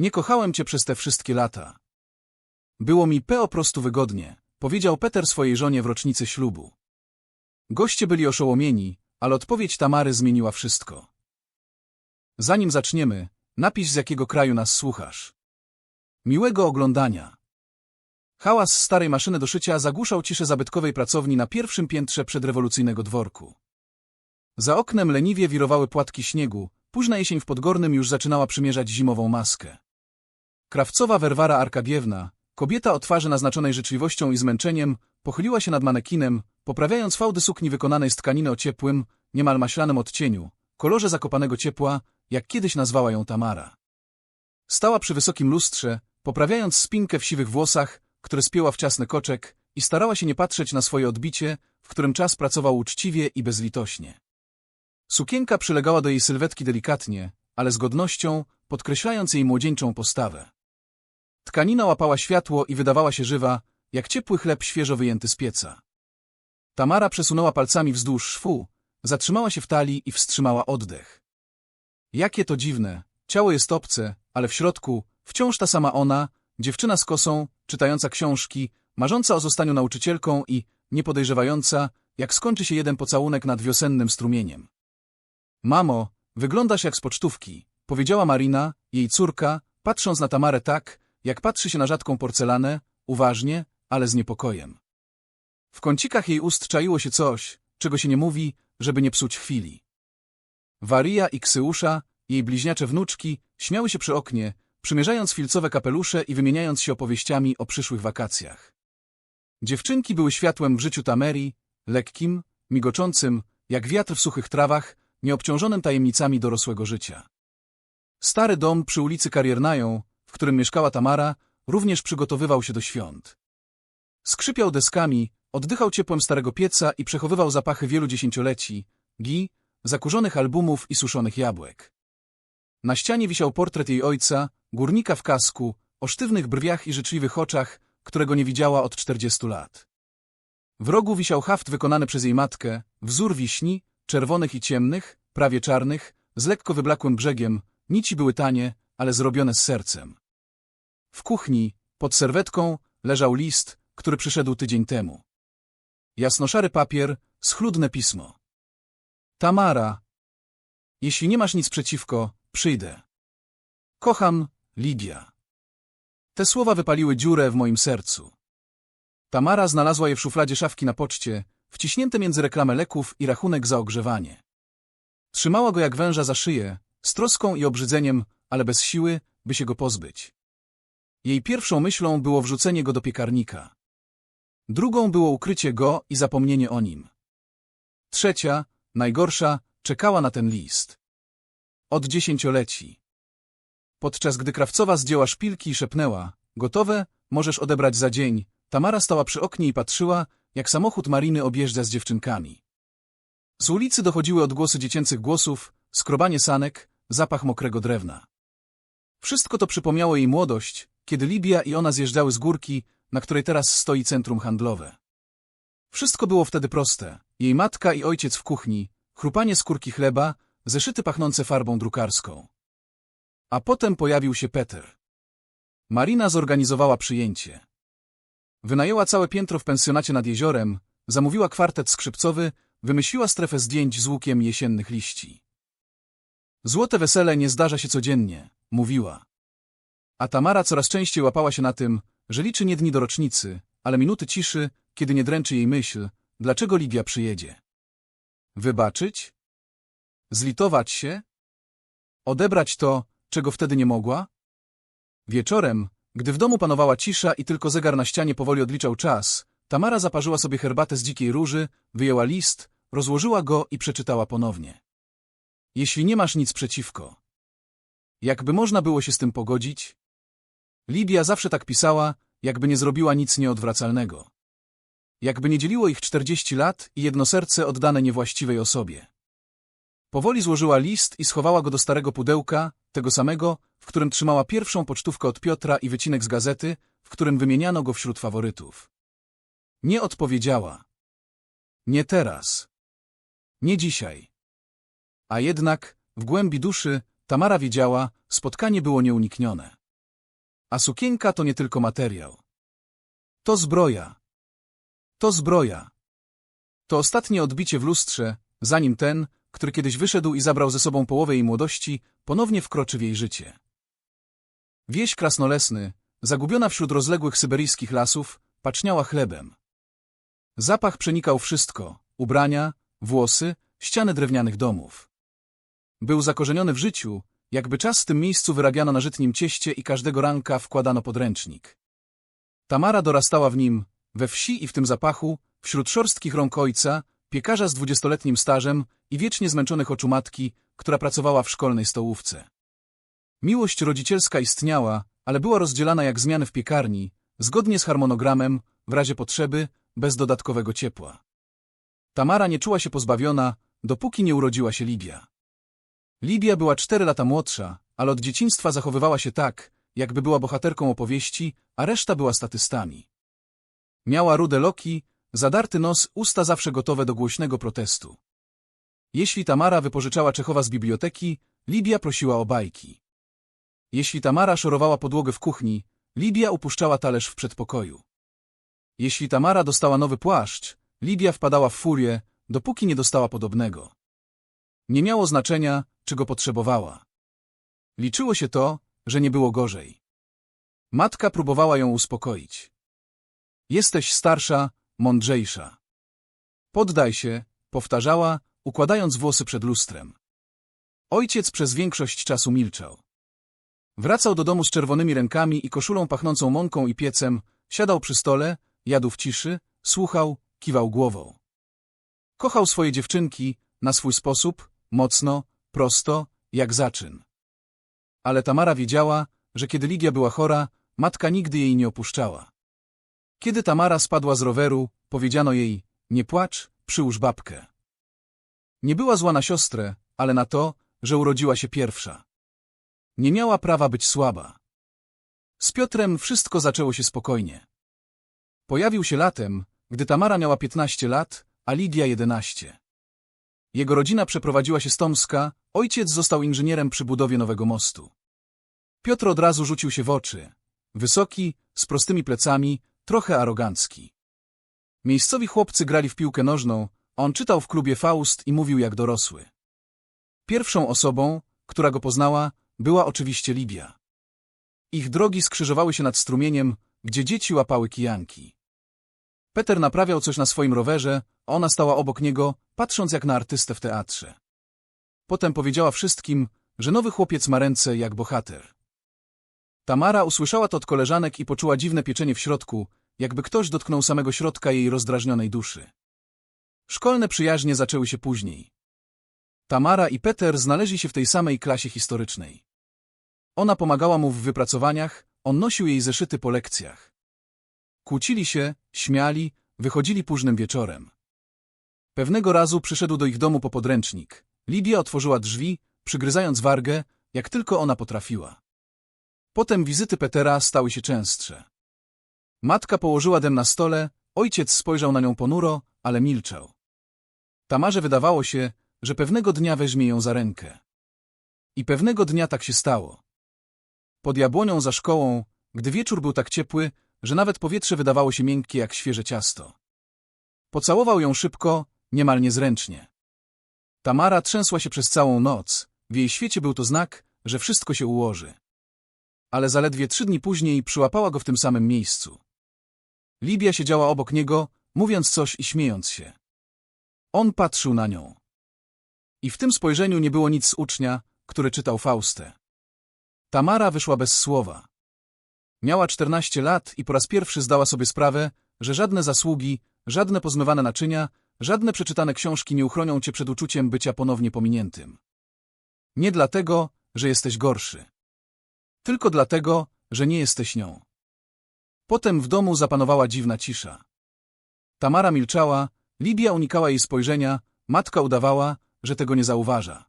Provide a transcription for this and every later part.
Nie kochałem cię przez te wszystkie lata. Było mi po prostu wygodnie, powiedział Peter swojej żonie w rocznicy ślubu. Goście byli oszołomieni, ale odpowiedź Tamary zmieniła wszystko. Zanim zaczniemy, napisz z jakiego kraju nas słuchasz. Miłego oglądania. Hałas starej maszyny do szycia zagłuszał ciszę zabytkowej pracowni na pierwszym piętrze przedrewolucyjnego dworku. Za oknem leniwie wirowały płatki śniegu, późna jesień w Podgornym już zaczynała przymierzać zimową maskę. Krawcowa Werwara Arkadiewna, kobieta o twarzy naznaczonej życzliwością i zmęczeniem, pochyliła się nad manekinem, poprawiając fałdy sukni wykonanej z tkaniny o ciepłym, niemal maślanym odcieniu, kolorze zakopanego ciepła, jak kiedyś nazwała ją Tamara. Stała przy wysokim lustrze, poprawiając spinkę w siwych włosach, które spięła w ciasny koczek i starała się nie patrzeć na swoje odbicie, w którym czas pracował uczciwie i bezlitośnie. Sukienka przylegała do jej sylwetki delikatnie, ale z godnością, podkreślając jej młodzieńczą postawę. Tkanina łapała światło i wydawała się żywa, jak ciepły chleb świeżo wyjęty z pieca. Tamara przesunęła palcami wzdłuż szwu, zatrzymała się w talii i wstrzymała oddech. Jakie to dziwne, ciało jest obce, ale w środku wciąż ta sama ona, dziewczyna z kosą, czytająca książki, marząca o zostaniu nauczycielką i niepodejrzewająca, jak skończy się jeden pocałunek nad wiosennym strumieniem. Mamo, wyglądasz jak z pocztówki, powiedziała Marina, jej córka, patrząc na Tamarę tak, jak patrzy się na rzadką porcelanę, uważnie, ale z niepokojem. W kącikach jej ust czaiło się coś, czego się nie mówi, żeby nie psuć chwili. Waria i Ksyusza, jej bliźniacze wnuczki, śmiały się przy oknie, przymierzając filcowe kapelusze i wymieniając się opowieściami o przyszłych wakacjach. Dziewczynki były światłem w życiu Tameri, lekkim, migoczącym, jak wiatr w suchych trawach, nieobciążonym tajemnicami dorosłego życia. Stary dom przy ulicy Kariernają, w którym mieszkała Tamara, również przygotowywał się do świąt. Skrzypiał deskami, oddychał ciepłem starego pieca i przechowywał zapachy wielu dziesięcioleci, gi, zakurzonych albumów i suszonych jabłek. Na ścianie wisiał portret jej ojca, górnika w kasku, o sztywnych brwiach i życzliwych oczach, którego nie widziała od czterdziestu lat. W rogu wisiał haft wykonany przez jej matkę, wzór wiśni, czerwonych i ciemnych, prawie czarnych, z lekko wyblakłym brzegiem, nici były tanie, ale zrobione z sercem. W kuchni, pod serwetką, leżał list, który przyszedł tydzień temu. Jasnoszary papier, schludne pismo. Tamara. Jeśli nie masz nic przeciwko, przyjdę. Kocham, Lidia. Te słowa wypaliły dziurę w moim sercu. Tamara znalazła je w szufladzie szafki na poczcie, wciśnięte między reklamę leków i rachunek za ogrzewanie. Trzymała go jak węża za szyję, z troską i obrzydzeniem, ale bez siły, by się go pozbyć. Jej pierwszą myślą było wrzucenie go do piekarnika. Drugą było ukrycie go i zapomnienie o nim. Trzecia, najgorsza, czekała na ten list. Od dziesięcioleci. Podczas gdy krawcowa zdjęła szpilki i szepnęła, gotowe, możesz odebrać za dzień, Tamara stała przy oknie i patrzyła, jak samochód Mariny objeżdża z dziewczynkami. Z ulicy dochodziły odgłosy dziecięcych głosów, skrobanie sanek, zapach mokrego drewna. Wszystko to przypomniało jej młodość, kiedy Libia i ona zjeżdżały z górki, na której teraz stoi centrum handlowe. Wszystko było wtedy proste. Jej matka i ojciec w kuchni, chrupanie skórki chleba, zeszyty pachnące farbą drukarską. A potem pojawił się Peter. Marina zorganizowała przyjęcie. Wynajęła całe piętro w pensjonacie nad jeziorem, zamówiła kwartet skrzypcowy, wymyśliła strefę zdjęć z łukiem jesiennych liści. Złote wesele nie zdarza się codziennie, mówiła. A Tamara coraz częściej łapała się na tym, że liczy nie dni do rocznicy, ale minuty ciszy, kiedy nie dręczy jej myśl, dlaczego Lidia przyjedzie. Wybaczyć? Zlitować się? Odebrać to, czego wtedy nie mogła? Wieczorem, gdy w domu panowała cisza i tylko zegar na ścianie powoli odliczał czas, Tamara zaparzyła sobie herbatę z dzikiej róży, wyjęła list, rozłożyła go i przeczytała ponownie. Jeśli nie masz nic przeciwko. Jakby można było się z tym pogodzić? Libia zawsze tak pisała, jakby nie zrobiła nic nieodwracalnego. Jakby nie dzieliło ich czterdzieści lat i jedno serce oddane niewłaściwej osobie. Powoli złożyła list i schowała go do starego pudełka, tego samego, w którym trzymała pierwszą pocztówkę od Piotra i wycinek z gazety, w którym wymieniano go wśród faworytów. Nie odpowiedziała. Nie teraz. Nie dzisiaj. A jednak, w głębi duszy, Tamara wiedziała, spotkanie było nieuniknione. A sukienka to nie tylko materiał. To zbroja. To zbroja. To ostatnie odbicie w lustrze, zanim ten, który kiedyś wyszedł i zabrał ze sobą połowę jej młodości, ponownie wkroczy w jej życie. Wieś krasnolesny, zagubiona wśród rozległych syberyjskich lasów, paczniała chlebem. Zapach przenikał wszystko, ubrania, włosy, ściany drewnianych domów. Był zakorzeniony w życiu, jakby czas w tym miejscu wyrabiano na żytnim cieście i każdego ranka wkładano podręcznik. Tamara dorastała w nim, we wsi i w tym zapachu, wśród szorstkich rąk ojca, piekarza z dwudziestoletnim stażem i wiecznie zmęczonych oczu matki, która pracowała w szkolnej stołówce. Miłość rodzicielska istniała, ale była rozdzielana jak zmiany w piekarni, zgodnie z harmonogramem, w razie potrzeby, bez dodatkowego ciepła. Tamara nie czuła się pozbawiona, dopóki nie urodziła się Libia. Libia była cztery lata młodsza, ale od dzieciństwa zachowywała się tak, jakby była bohaterką opowieści, a reszta była statystami. Miała rude loki, zadarty nos, usta zawsze gotowe do głośnego protestu. Jeśli Tamara wypożyczała Czechowa z biblioteki, Libia prosiła o bajki. Jeśli Tamara szorowała podłogę w kuchni, Libia upuszczała talerz w przedpokoju. Jeśli Tamara dostała nowy płaszcz, Libia wpadała w furię, dopóki nie dostała podobnego. Nie miało znaczenia, czy go potrzebowała. Liczyło się to, że nie było gorzej. Matka próbowała ją uspokoić. Jesteś starsza, mądrzejsza. Poddaj się, powtarzała, układając włosy przed lustrem. Ojciec przez większość czasu milczał. Wracał do domu z czerwonymi rękami i koszulą pachnącą mąką i piecem, siadał przy stole, jadł w ciszy, słuchał, kiwał głową. Kochał swoje dziewczynki, na swój sposób, mocno, prosto, jak zaczyn. Ale Tamara wiedziała, że kiedy Ligia była chora, matka nigdy jej nie opuszczała. Kiedy Tamara spadła z roweru, powiedziano jej, nie płacz, przyłóż babkę. Nie była zła na siostrę, ale na to, że urodziła się pierwsza. Nie miała prawa być słaba. Z Piotrem wszystko zaczęło się spokojnie. Pojawił się latem, gdy Tamara miała 15 lat, a Lidia 11. Jego rodzina przeprowadziła się z Tomska, ojciec został inżynierem przy budowie nowego mostu. Piotr od razu rzucił się w oczy. Wysoki, z prostymi plecami, trochę arogancki. Miejscowi chłopcy grali w piłkę nożną, on czytał w klubie Faust i mówił jak dorosły. Pierwszą osobą, która go poznała, była oczywiście Libia. Ich drogi skrzyżowały się nad strumieniem, gdzie dzieci łapały kijanki. Peter naprawiał coś na swoim rowerze, ona stała obok niego, patrząc jak na artystę w teatrze. Potem powiedziała wszystkim, że nowy chłopiec ma ręce jak bohater. Tamara usłyszała to od koleżanek i poczuła dziwne pieczenie w środku, jakby ktoś dotknął samego środka jej rozdrażnionej duszy. Szkolne przyjaźnie zaczęły się później. Tamara i Peter znaleźli się w tej samej klasie historycznej. Ona pomagała mu w wypracowaniach, on nosił jej zeszyty po lekcjach. Kłócili się, śmiali, wychodzili późnym wieczorem. Pewnego razu przyszedł do ich domu po podręcznik. Lidia otworzyła drzwi, przygryzając wargę, jak tylko ona potrafiła. Potem wizyty Petera stały się częstsze. Matka położyła dem na stole, ojciec spojrzał na nią ponuro, ale milczał. Tamarze wydawało się, że pewnego dnia weźmie ją za rękę. I pewnego dnia tak się stało. Pod jabłonią za szkołą, gdy wieczór był tak ciepły, że nawet powietrze wydawało się miękkie jak świeże ciasto. Pocałował ją szybko, niemal niezręcznie. Tamara trzęsła się przez całą noc. W jej świecie był to znak, że wszystko się ułoży. Ale zaledwie trzy dni później przyłapała go w tym samym miejscu. Libia siedziała obok niego, mówiąc coś i śmiejąc się. On patrzył na nią. I w tym spojrzeniu nie było nic z ucznia, który czytał Faustę. Tamara wyszła bez słowa. Miała czternaście lat i po raz pierwszy zdała sobie sprawę, że żadne zasługi, żadne pozmywane naczynia, żadne przeczytane książki nie uchronią cię przed uczuciem bycia ponownie pominiętym. Nie dlatego, że jesteś gorszy. Tylko dlatego, że nie jesteś nią. Potem w domu zapanowała dziwna cisza. Tamara milczała, Libia unikała jej spojrzenia, matka udawała, że tego nie zauważa.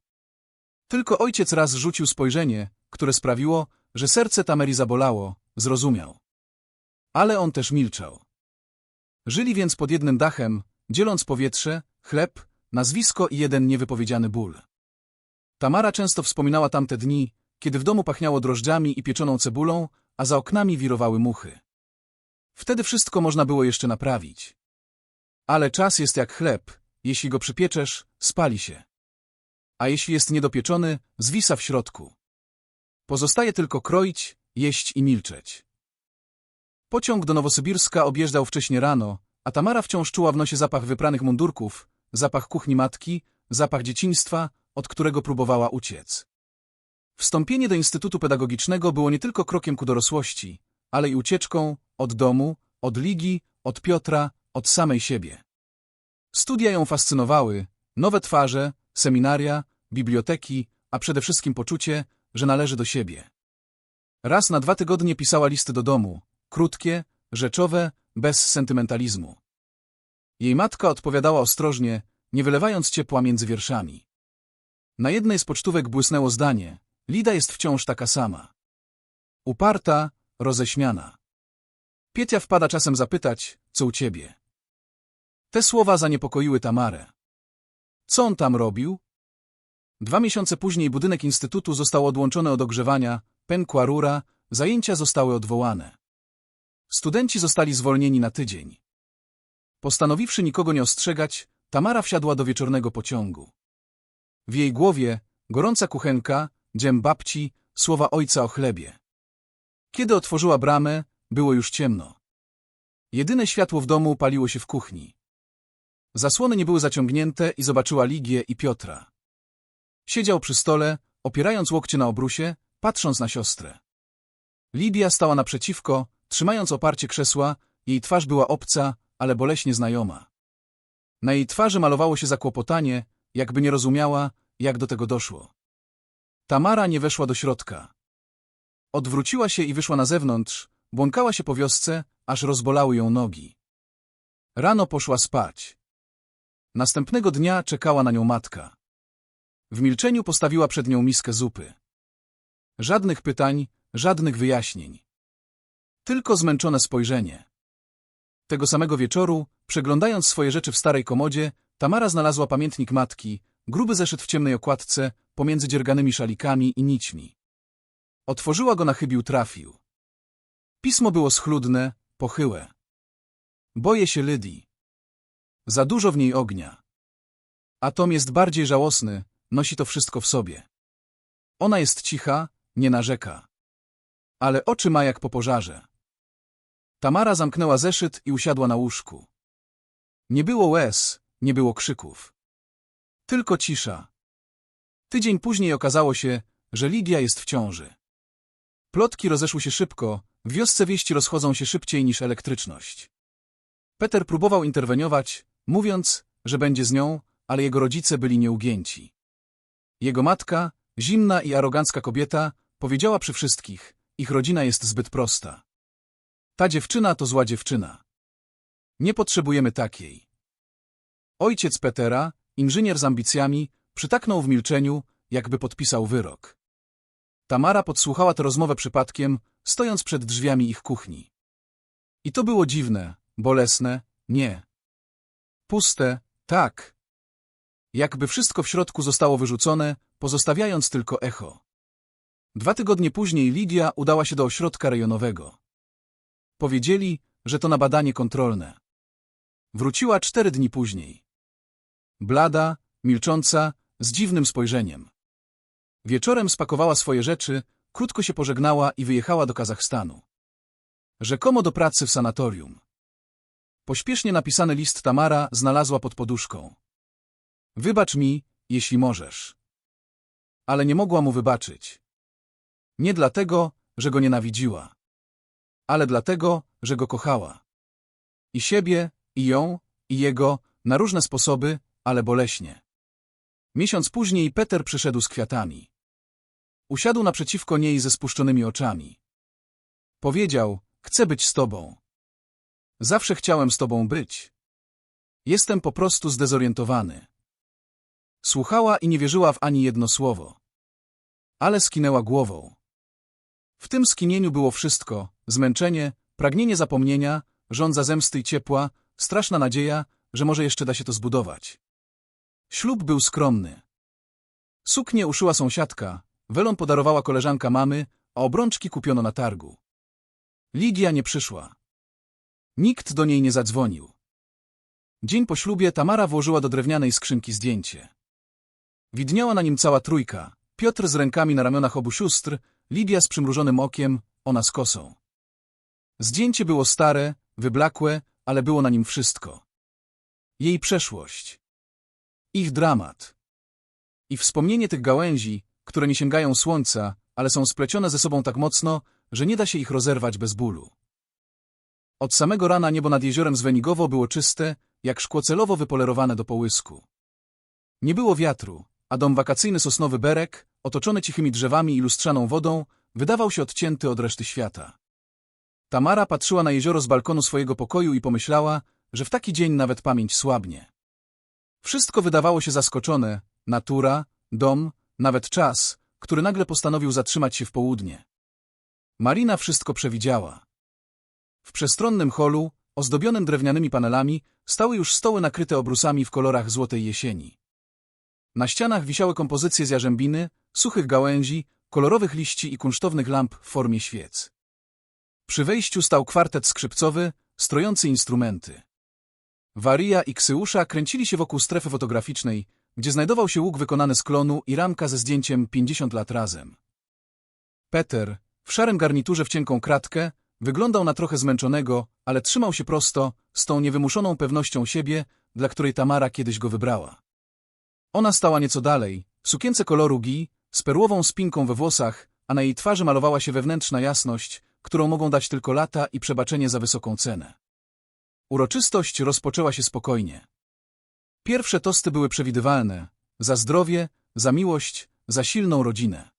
Tylko ojciec raz rzucił spojrzenie, które sprawiło, że serce Tamery zabolało, zrozumiał. Ale on też milczał. Żyli więc pod jednym dachem, dzieląc powietrze, chleb, nazwisko i jeden niewypowiedziany ból. Tamara często wspominała tamte dni, kiedy w domu pachniało drożdżami i pieczoną cebulą, a za oknami wirowały muchy. Wtedy wszystko można było jeszcze naprawić. Ale czas jest jak chleb, jeśli go przypieczesz, spali się. A jeśli jest niedopieczony, zwisa w środku. Pozostaje tylko kroić, jeść i milczeć. Pociąg do Nowosybirska objeżdżał wcześnie rano, a Tamara wciąż czuła w nosie zapach wypranych mundurków, zapach kuchni matki, zapach dzieciństwa, od którego próbowała uciec. Wstąpienie do Instytutu Pedagogicznego było nie tylko krokiem ku dorosłości, ale i ucieczką od domu, od Ligi, od Piotra, od samej siebie. Studia ją fascynowały, nowe twarze, seminaria, biblioteki, a przede wszystkim poczucie, że należy do siebie. Raz na dwa tygodnie pisała listy do domu, krótkie, rzeczowe, bez sentymentalizmu. Jej matka odpowiadała ostrożnie, nie wylewając ciepła między wierszami. Na jednej z pocztówek błysnęło zdanie Lida jest wciąż taka sama. Uparta, roześmiana. Pietia wpada czasem zapytać, co u ciebie. Te słowa zaniepokoiły Tamarę. Co on tam robił? Dwa miesiące później budynek instytutu został odłączony od ogrzewania, pękła rura, zajęcia zostały odwołane. Studenci zostali zwolnieni na tydzień. Postanowiwszy nikogo nie ostrzegać, Tamara wsiadła do wieczornego pociągu. W jej głowie gorąca kuchenka, dziem babci, słowa ojca o chlebie. Kiedy otworzyła bramę, było już ciemno. Jedyne światło w domu paliło się w kuchni. Zasłony nie były zaciągnięte i zobaczyła Ligię i Piotra. Siedział przy stole, opierając łokcie na obrusie, patrząc na siostrę. Lidia stała naprzeciwko, trzymając oparcie krzesła, jej twarz była obca, ale boleśnie znajoma. Na jej twarzy malowało się zakłopotanie, jakby nie rozumiała, jak do tego doszło. Tamara nie weszła do środka. Odwróciła się i wyszła na zewnątrz, błąkała się po wiosce, aż rozbolały ją nogi. Rano poszła spać. Następnego dnia czekała na nią matka. W milczeniu postawiła przed nią miskę zupy. Żadnych pytań, żadnych wyjaśnień. Tylko zmęczone spojrzenie. Tego samego wieczoru, przeglądając swoje rzeczy w starej komodzie, Tamara znalazła pamiętnik matki, gruby zeszyt w ciemnej okładce, pomiędzy dzierganymi szalikami i nićmi. Otworzyła go na chybił trafił. Pismo było schludne, pochyłe. Boję się Lydii. Za dużo w niej ognia. A Tom jest bardziej żałosny, nosi to wszystko w sobie. Ona jest cicha, nie narzeka. Ale oczy ma jak po pożarze. Tamara zamknęła zeszyt i usiadła na łóżku. Nie było łez, nie było krzyków. Tylko cisza. Tydzień później okazało się, że Lidia jest w ciąży. Plotki rozeszły się szybko, w wiosce wieści rozchodzą się szybciej niż elektryczność. Peter próbował interweniować, mówiąc, że będzie z nią, ale jego rodzice byli nieugięci. Jego matka, zimna i arogancka kobieta, powiedziała przy wszystkich, ich rodzina jest zbyt prosta. Ta dziewczyna to zła dziewczyna. Nie potrzebujemy takiej. Ojciec Petera, inżynier z ambicjami, przytaknął w milczeniu, jakby podpisał wyrok. Tamara podsłuchała tę rozmowę przypadkiem, stojąc przed drzwiami ich kuchni. I to było dziwne, bolesne, nie. Puste, tak. Jakby wszystko w środku zostało wyrzucone, pozostawiając tylko echo. Dwa tygodnie później Lidia udała się do ośrodka rejonowego. Powiedzieli, że to na badanie kontrolne. Wróciła cztery dni później. Blada, milcząca, z dziwnym spojrzeniem. Wieczorem spakowała swoje rzeczy, krótko się pożegnała i wyjechała do Kazachstanu. Rzekomo do pracy w sanatorium. Pośpiesznie napisany list Tamara znalazła pod poduszką. Wybacz mi, jeśli możesz. Ale nie mogła mu wybaczyć. Nie dlatego, że go nienawidziła, ale dlatego, że go kochała. I siebie, i ją, i jego, na różne sposoby, ale boleśnie. Miesiąc później Peter przyszedł z kwiatami. Usiadł naprzeciwko niej ze spuszczonymi oczami. Powiedział, chcę być z tobą. Zawsze chciałem z tobą być. Jestem po prostu zdezorientowany. Słuchała i nie wierzyła w ani jedno słowo. Ale skinęła głową. W tym skinieniu było wszystko, zmęczenie, pragnienie zapomnienia, żądza zemsty i ciepła, straszna nadzieja, że może jeszcze da się to zbudować. Ślub był skromny. Suknię uszyła sąsiadka, welon podarowała koleżanka mamy, a obrączki kupiono na targu. Lidia nie przyszła. Nikt do niej nie zadzwonił. Dzień po ślubie Tamara włożyła do drewnianej skrzynki zdjęcie. Widniała na nim cała trójka. Piotr z rękami na ramionach obu sióstr, Lidia z przymrużonym okiem, ona z kosą. Zdjęcie było stare, wyblakłe, ale było na nim wszystko. Jej przeszłość. Ich dramat. I wspomnienie tych gałęzi, które nie sięgają słońca, ale są splecione ze sobą tak mocno, że nie da się ich rozerwać bez bólu. Od samego rana niebo nad jeziorem Zwenigowo było czyste, jak szkło celowo wypolerowane do połysku. Nie było wiatru, a dom wakacyjny Sosnowy Berek, otoczony cichymi drzewami i lustrzaną wodą, wydawał się odcięty od reszty świata. Tamara patrzyła na jezioro z balkonu swojego pokoju i pomyślała, że w taki dzień nawet pamięć słabnie. Wszystko wydawało się zaskoczone, natura, dom, nawet czas, który nagle postanowił zatrzymać się w południe. Marina wszystko przewidziała. W przestronnym holu, ozdobionym drewnianymi panelami, stały już stoły nakryte obrusami w kolorach złotej jesieni. Na ścianach wisiały kompozycje z jarzębiny, suchych gałęzi, kolorowych liści i kunsztownych lamp w formie świec. Przy wejściu stał kwartet skrzypcowy, strojący instrumenty. Waria i Ksyusza kręcili się wokół strefy fotograficznej, gdzie znajdował się łuk wykonany z klonu i ramka ze zdjęciem 50 lat razem. Peter, w szarym garniturze w cienką kratkę, wyglądał na trochę zmęczonego, ale trzymał się prosto, z tą niewymuszoną pewnością siebie, dla której Tamara kiedyś go wybrała. Ona stała nieco dalej, w sukience koloru gi, z perłową spinką we włosach, a na jej twarzy malowała się wewnętrzna jasność, którą mogą dać tylko lata i przebaczenie za wysoką cenę. Uroczystość rozpoczęła się spokojnie. Pierwsze tosty były przewidywalne. Za zdrowie, za miłość, za silną rodzinę.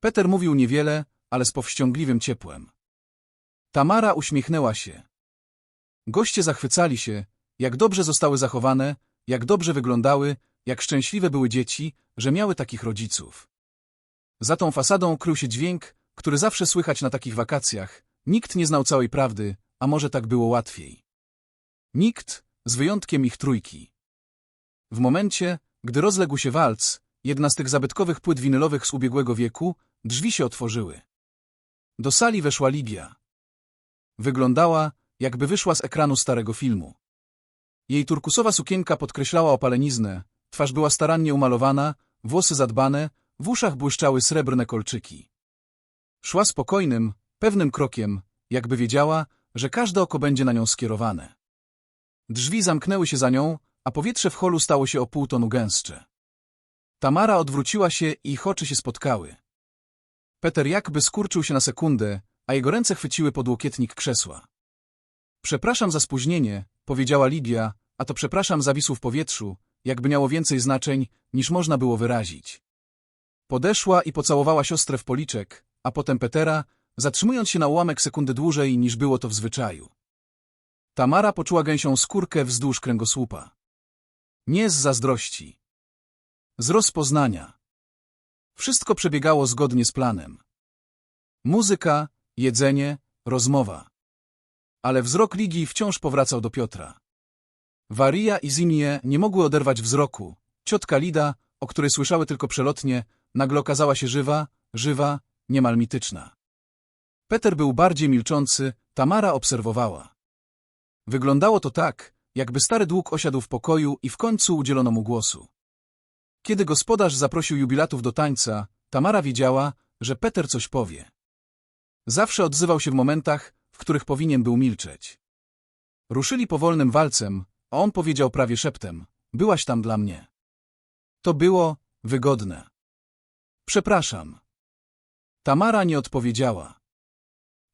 Peter mówił niewiele, ale z powściągliwym ciepłem. Tamara uśmiechnęła się. Goście zachwycali się, jak dobrze zostały zachowane, jak dobrze wyglądały, jak szczęśliwe były dzieci, że miały takich rodziców. Za tą fasadą krył się dźwięk, który zawsze słychać na takich wakacjach. Nikt nie znał całej prawdy, a może tak było łatwiej. Nikt, z wyjątkiem ich trójki. W momencie, gdy rozległ się walc, jedna z tych zabytkowych płyt winylowych z ubiegłego wieku, drzwi się otworzyły. Do sali weszła Libia. Wyglądała, jakby wyszła z ekranu starego filmu. Jej turkusowa sukienka podkreślała opaleniznę, twarz była starannie umalowana, włosy zadbane, w uszach błyszczały srebrne kolczyki. Szła spokojnym, pewnym krokiem, jakby wiedziała, że każde oko będzie na nią skierowane. Drzwi zamknęły się za nią, a powietrze w holu stało się o pół tonu gęstsze. Tamara odwróciła się i ich oczy się spotkały. Peter jakby skurczył się na sekundę, a jego ręce chwyciły podłokietnik krzesła. Przepraszam za spóźnienie, powiedziała Lidia, a to przepraszam zawisł w powietrzu, jakby miało więcej znaczeń, niż można było wyrazić. Podeszła i pocałowała siostrę w policzek, a potem Petera, zatrzymując się na ułamek sekundy dłużej, niż było to w zwyczaju. Tamara poczuła gęsią skórkę wzdłuż kręgosłupa. Nie z zazdrości. Z rozpoznania. Wszystko przebiegało zgodnie z planem. Muzyka, jedzenie, rozmowa. Ale wzrok Ligi wciąż powracał do Piotra. Waria i Zinie nie mogły oderwać wzroku. Ciotka Lida, o której słyszały tylko przelotnie, nagle okazała się żywa, żywa, niemal mityczna. Peter był bardziej milczący, Tamara obserwowała. Wyglądało to tak, jakby stary dług osiadł w pokoju i w końcu udzielono mu głosu. Kiedy gospodarz zaprosił jubilatów do tańca, Tamara wiedziała, że Peter coś powie. Zawsze odzywał się w momentach, w których powinien był milczeć. Ruszyli powolnym walcem, a on powiedział prawie szeptem, byłaś tam dla mnie. To było wygodne. Przepraszam. Tamara nie odpowiedziała.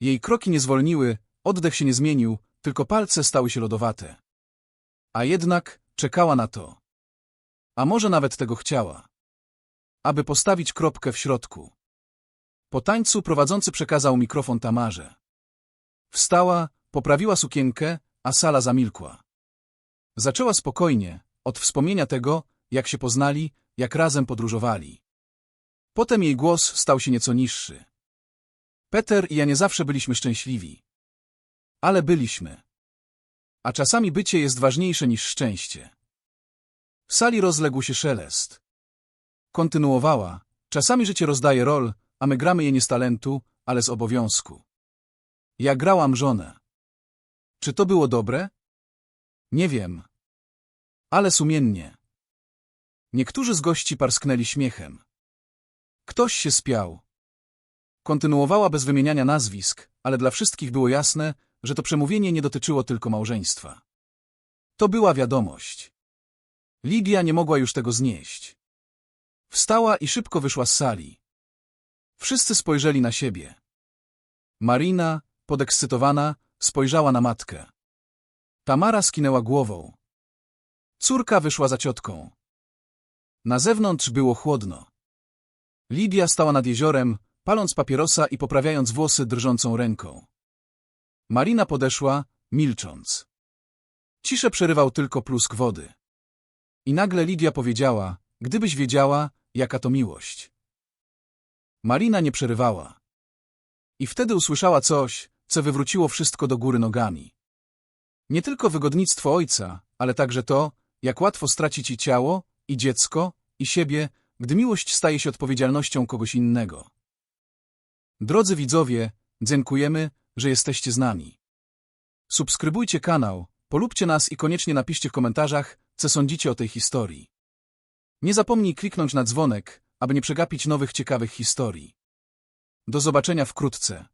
Jej kroki nie zwolniły, oddech się nie zmienił, tylko palce stały się lodowate. A jednak czekała na to. A może nawet tego chciała. Aby postawić kropkę w środku. Po tańcu prowadzący przekazał mikrofon Tamarze. Wstała, poprawiła sukienkę, a sala zamilkła. Zaczęła spokojnie, od wspomnienia tego, jak się poznali, jak razem podróżowali. Potem jej głos stał się nieco niższy. Peter i ja nie zawsze byliśmy szczęśliwi. Ale byliśmy. A czasami bycie jest ważniejsze niż szczęście. W sali rozległ się szelest. Kontynuowała. Czasami życie rozdaje rol, a my gramy je nie z talentu, ale z obowiązku. Ja grałam żonę. Czy to było dobre? Nie wiem. Ale sumiennie. Niektórzy z gości parsknęli śmiechem. Ktoś się spiał. Kontynuowała bez wymieniania nazwisk, ale dla wszystkich było jasne, że to przemówienie nie dotyczyło tylko małżeństwa. To była wiadomość. Lidia nie mogła już tego znieść. Wstała i szybko wyszła z sali. Wszyscy spojrzeli na siebie. Marina, podekscytowana, spojrzała na matkę. Tamara skinęła głową. Córka wyszła za ciotką. Na zewnątrz było chłodno. Lidia stała nad jeziorem, paląc papierosa i poprawiając włosy drżącą ręką. Marina podeszła, milcząc. Ciszę przerywał tylko plusk wody. I nagle Lidia powiedziała, gdybyś wiedziała, jaka to miłość. Marina nie przerywała. I wtedy usłyszała coś, co wywróciło wszystko do góry nogami. Nie tylko wygodnictwo ojca, ale także to, jak łatwo stracić i ciało, i dziecko, i siebie, gdy miłość staje się odpowiedzialnością kogoś innego. Drodzy widzowie, dziękujemy, że jesteście z nami. Subskrybujcie kanał, polubcie nas i koniecznie napiszcie w komentarzach, co sądzicie o tej historii. Nie zapomnij kliknąć na dzwonek, aby nie przegapić nowych ciekawych historii. Do zobaczenia wkrótce.